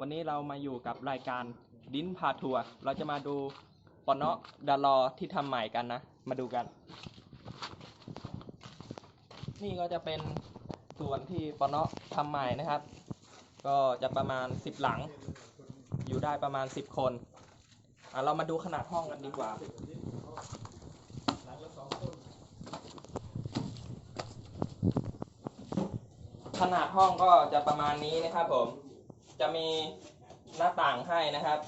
วันนี้เรามาอยู่กับรายการดิ้นพาทัวร์เราจะมาดูปอนเนาะดารอที่ทำใหม่กันนะ มาดูกัน นี่ก็จะเป็นส่วนที่ปอนเนาะทำใหม่นะครับ ก็จะประมาณ 10 หลัง อยู่ได้ประมาณ 10 คนอะเรามาดูขนาดห้องกันดีกว่าขนาดห้องก็จะประมาณนี้นะครับผม จะมีหน้าต่างให้นะครับ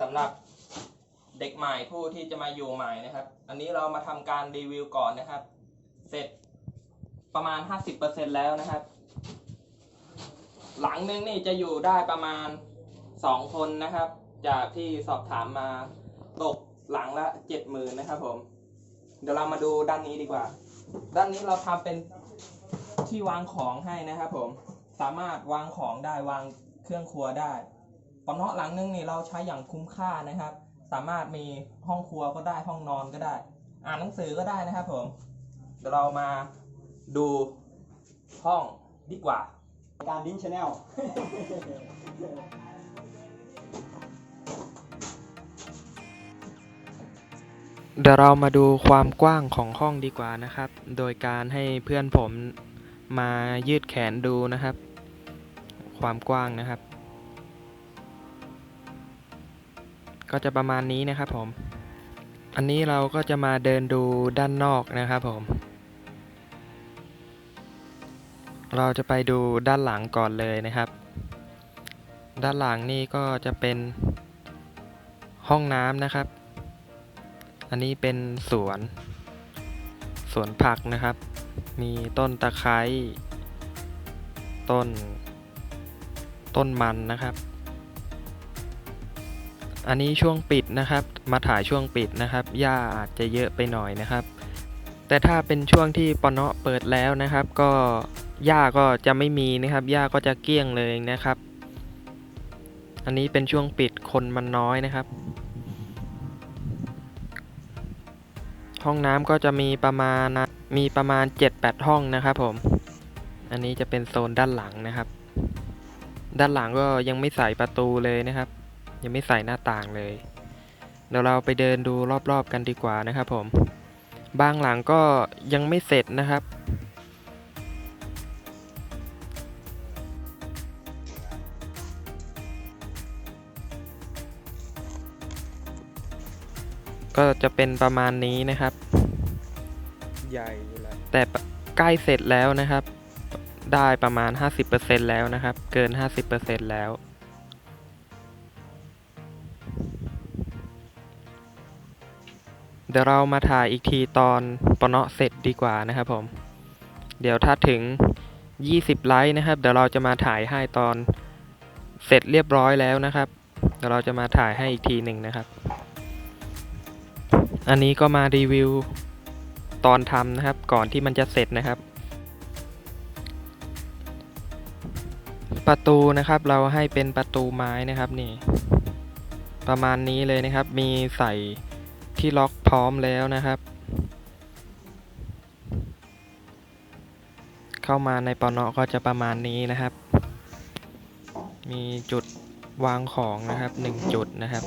สำหรับเด็กใหม่ผู้ที่จะมาอยู่ใหม่นะครับ อันนี้เรามาทำการรีวิวก่อนนะครับ เสร็จประมาณ 50%แล้วนะครับ หลังนึงนี่จะอยู่ได้ประมาณ 2 คนนะครับ จากที่สอบถามมาตกหลังละ 70,000นะครับผม เดี๋ยวเรามาดูด้านนี้ดีกว่า ด้านนี้เราทำเป็นที่วางของให้นะครับผม สามารถวางของได้วาง เครื่องครัวได้ปะเนาะหลังนึงนี่เราใช้อย่างคุ้มค่านะครับ สามารถมีห้องครัวก็ได้ห้องนอนก็ได้ อ่านหนังสือก็ได้นะครับผมเดี๋ยวเรามาดูห้องดีกว่า การดิ้งชาแนลเดี๋ยวเรามาดูความกว้างของห้องดีกว่านะครับ โดยการให้เพื่อนผมมายืดแขนดูนะครับ ความกว้างนะครับ ก็จะประมาณนี้นะครับผม อันนี้เราก็จะมาเดินดูด้านนอกนะครับผม เราจะไปดูด้านหลังก่อนเลยนะครับ ด้านหลังนี่ก็จะเป็นห้องน้ำนะครับ อันนี้เป็นสวน สวนผักนะครับ มีต้นตะไคร้ ต้น ต้นมันนะครับ อันนี้ช่วงปิดนะครับ มาถ่ายช่วงปิดนะครับ หญ้าอาจจะเยอะไปหน่อยนะครับ แต่ถ้าเป็นช่วงที่ปะเนาะเปิดแล้วนะครับ ก็หญ้าก็จะไม่มีนะครับ หญ้าก็จะเกลี้ยงเลยนะครับ อันนี้เป็นช่วงปิดคนมันน้อยนะครับ ห้องน้ำก็จะมีประมาณมีประมาณ 7-8 ห้องนะครับผม อันนี้จะเป็นโซนด้านหลังนะครับ ด้านหลังก็ยังไม่ใส่ประตูเลยนะครับ ยังไม่ใส่หน้าต่างเลยเดี๋ยวเราไปเดินดูรอบๆกันดีกว่านะครับผม บางหลังก็ยังไม่เสร็จนะครับ ก็จะเป็นประมาณนี้นะครับ ใหญ่อยู่แล้วแต่ปใกล้เสร็จแล้วนะครับ ได้ประมาณ 50%แล้วนะครับ เกิน 50%แล้ว เดี๋ยวเรามาถ่ายอีกทีตอนปะเนาะเสร็จดีกว่านะครับผม เดี๋ยวถ้าถึง 20 ไลค์นะครับ เดี๋ยวเราจะมาถ่ายให้ตอนเสร็จเรียบร้อยแล้วนะครับ เดี๋ยวเราจะมาถ่ายให้อีกทีหนึ่งนะครับ อันนี้ก็มารีวิวตอนทำนะครับ ก่อนที่มันจะเสร็จนะครับ ประตูนะครับเราให้เป็นประตูไม้นะครับนี่ ประมาณนี้เลยนะครับ มีใส่ที่ล็อกพร้อมแล้วนะครับ เข้ามาในปอนอก็จะประมาณนี้นะครับ มีจุดวางของนะครับหนึ่งจุดนะครับ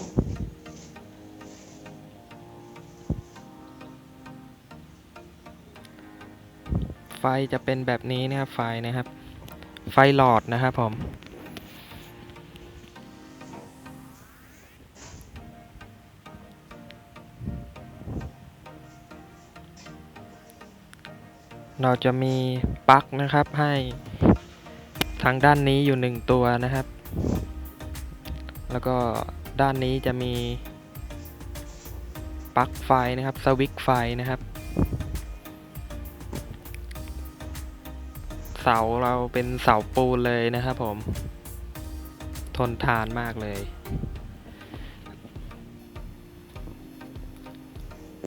ไฟจะเป็นแบบนี้นะครับไฟนะครับ ไฟหลอดนะครับผม เราจะมีปลั๊กนะครับให้ทางด้านนี้อยู่หนึ่งตัวนะครับ แล้วก็ด้านนี้จะมีปลั๊กไฟนะครับ สวิตช์ไฟนะครับ เสาเราเป็นเสาปูนเลยนะครับผม ทนทานมากเลย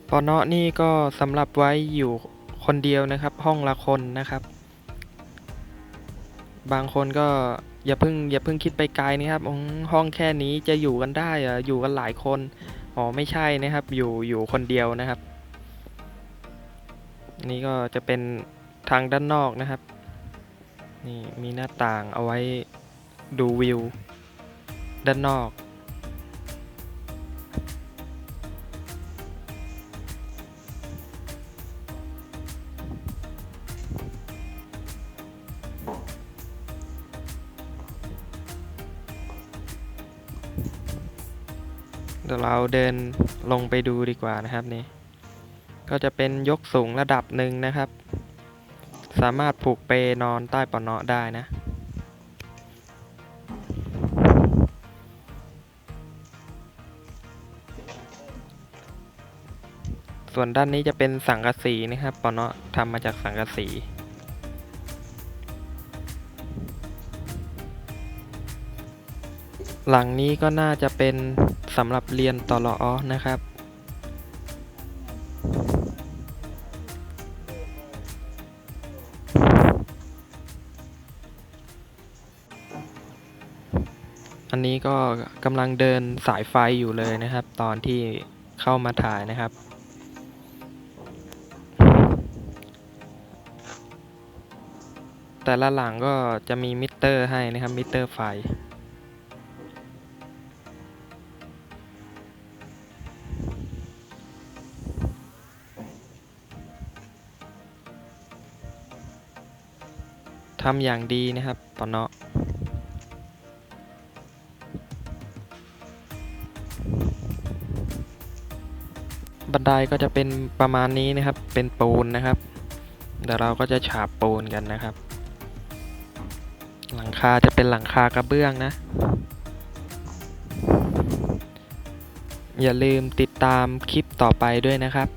ปอนเนาะนี่ก็สำหรับไว้อยู่คนเดียวนะครับ ห้องละคนนะครับ บางคนก็อย่าเพิ่งอย่าเพิ่งคิดไปไกลนะครับห้องแค่นี้จะอยู่กันได้เหรออยู่กันหลายคนอ๋อไม่ใช่นะครับ อยู่อยู่คนเดียวนะครับ นี่ก็จะเป็นทางด้านนอกนะครับ นี่มีหน้าต่างเอาไว้ดูวิว ด้านนอก เดี๋ยวเราเดินลงไปดูดีกว่านะครับนี่ ก็จะเป็นยกสูงระดับหนึ่งนะครับ สามารถผูกเปนอนใต้ปะเนาะได้นะ ส่วนด้านนี้จะเป็นสังกะสีนะครับปะเนาะทำมาจากสังกะสีหลังนี้ก็น่าจะเป็นสำหรับเรียนตลออนะครับ ก็กำลังเดินสายไฟอยู่เลยนะครับ ตอนที่เข้ามาถ่ายนะครับ แต่ละหลังก็จะมีมิเตอร์ให้นะครับ มิเตอร์ไฟทำอย่างดีนะครับปอนเนาะ บันไดก็จะเป็นประมาณนี้นะครับ เป็นปูนนะครับ เดี๋ยวเราก็จะฉาบปูนกันนะครับ หลังคาจะเป็นหลังคากระเบื้องนะ อย่าลืมติดตามคลิปต่อไปด้วยนะครับ